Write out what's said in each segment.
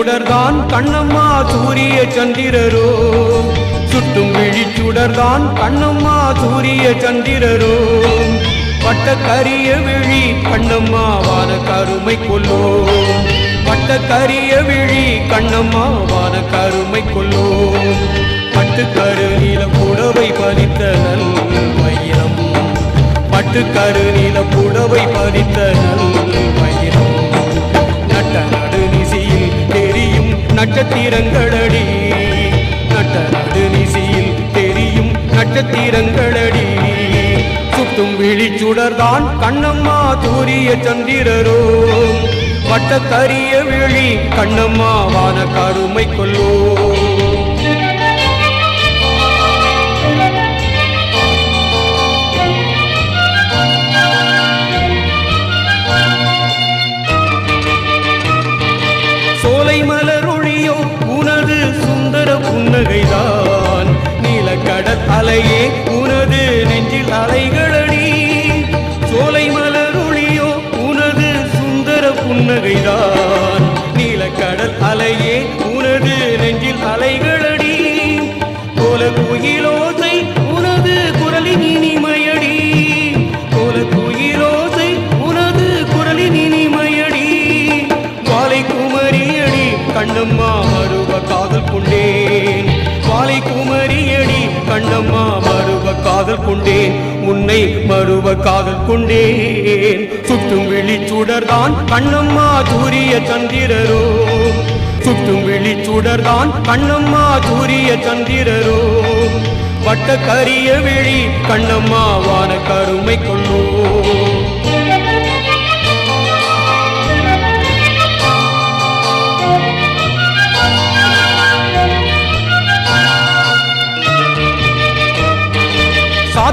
விழிச்சுடர்தான் கண்ணம்மா சூரிய சந்திரரோ. சுட்டும் விழிச்சுடர்தான் கண்ணம்மா சூரிய சந்திரரோ. பட்ட கரிய விழி கண்ணம்மா வான கருமை கொல்லோ பட்ட கரிய விழி கண்ணம்மா வான கருமை கொல்லோ பட்டு கருநீல புடவை பறித்த நல் வைரம். பட்டு கருநீல புடவை பறித்த நல் வைரம். நட்சத்திரங்களடி. நட்ட நடுநிசையில் தெரியும் நட்சத்திரங்களடி. சுட்டும் விழிச்சுடர்தான் கண்ணம்மா தூரிய சந்திரரோ. வட்ட விழி கண்ணம்மா வான கருமை கொல்லோ. கண்ணம்மா மருவ காதல் கொண்டேன் வாழை குமரியடி கண்ணம்மா மருவ காதல் கொண்டேன் உன்னை மருவ காதல் கொண்டேன் சுட்டும் விழி சுடர்தான் கண்ணம்மா சூரிய சந்திரரோ. சுட்டும் விழி சுடர்தான் கண்ணம்மா சூரிய சந்திரரோ. வட்ட கரிய விழி கண்ணம்மா வான கருமை கொள்ளோ.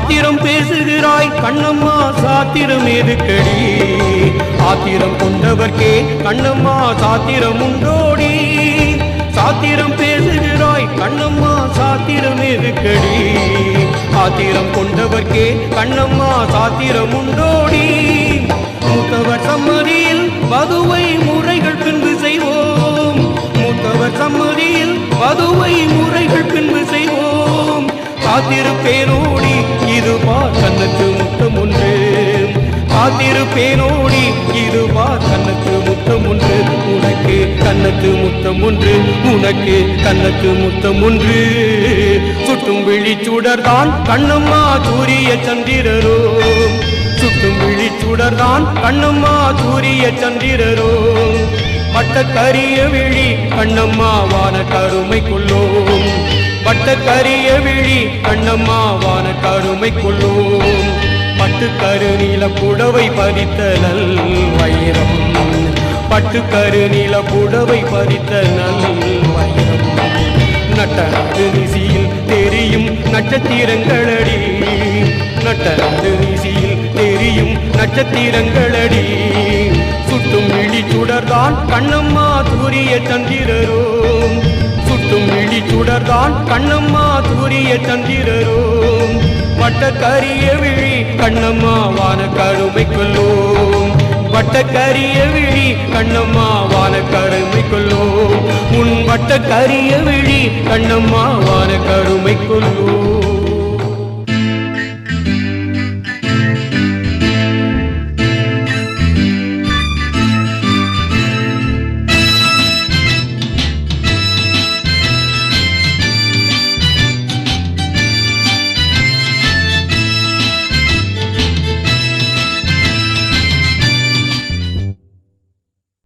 சாத்திரம் பேசுகிறாய் கண்ணம்மா சாத்திரம் எதுக்கடி? ஆத்திரம் கொண்டவர்க்கே கண்ணம்மா சாத்திரம் உண்டோடி. சாத்திரம் பேசுகிறாய் கண்ணம்மா சாத்திரம் எதுக்கடி? ஆத்திரம் கொண்டவர்க்கே கண்ணம்மா சாத்திரம் உண்டோடி. மூத்தவர் சம்மதியில் வதுவை முறைகள் பின்பு செய்வோம். மூத்தவர் சம்மதியில் வதுவை முறைகள் பின்பு செய்வோம். காத்திருப்பேனோடி இதுவா கண்ணுக்கு முத்தம் ஒன்று காத்திருப்பேனோடி இதுவா கண்ணுக்கு முத்தம் ஒன்று உனக்கு கண்ணுக்கு முத்தம் ஒன்று உனக்கு கண்ணுக்கு முத்தம் ஒன்று சுட்டும் விழி சுடர்தான் கண்ணம்மா சூரிய சந்திரரோ. சுட்டும் விழி சுடர்தான் கண்ணம்மா சூரிய சந்திரரோ. பட்ட கரிய விழி கண்ணம்மா வான கருமை கொள்ளோம் பட்ட கரிய விழி கண்ணம்மாவான கருமை கொள்ளும் பட்டு கரு நீல புடவை பறித்த நல் வைரம். பட்டு கரு நீல புடவை பறித்த நல் வைரம். நட்டநாடு நிசியில் தெரியும் நட்சத்திரங்களடி. நட்டநாடு நிசியில் தெரியும் நட்சத்திரங்களடி. சுட்டும் விழி சுடர்தான் கண்ணம்மா சூரிய சந்திரரோ. சுட்டும் விழி சுடர்தான் கண்ணம்மா சூரிய சந்திரரோ வட்டக்கரிய விழி கண்ணம்மா வான கருமை கொல்லோம் வட்டக்கரிய விழி கண்ணம்மா வான கருமை கொல்லோம் உன் வட்டக்கரிய விழி கண்ணம்மா வான கருமை கொல்லோம்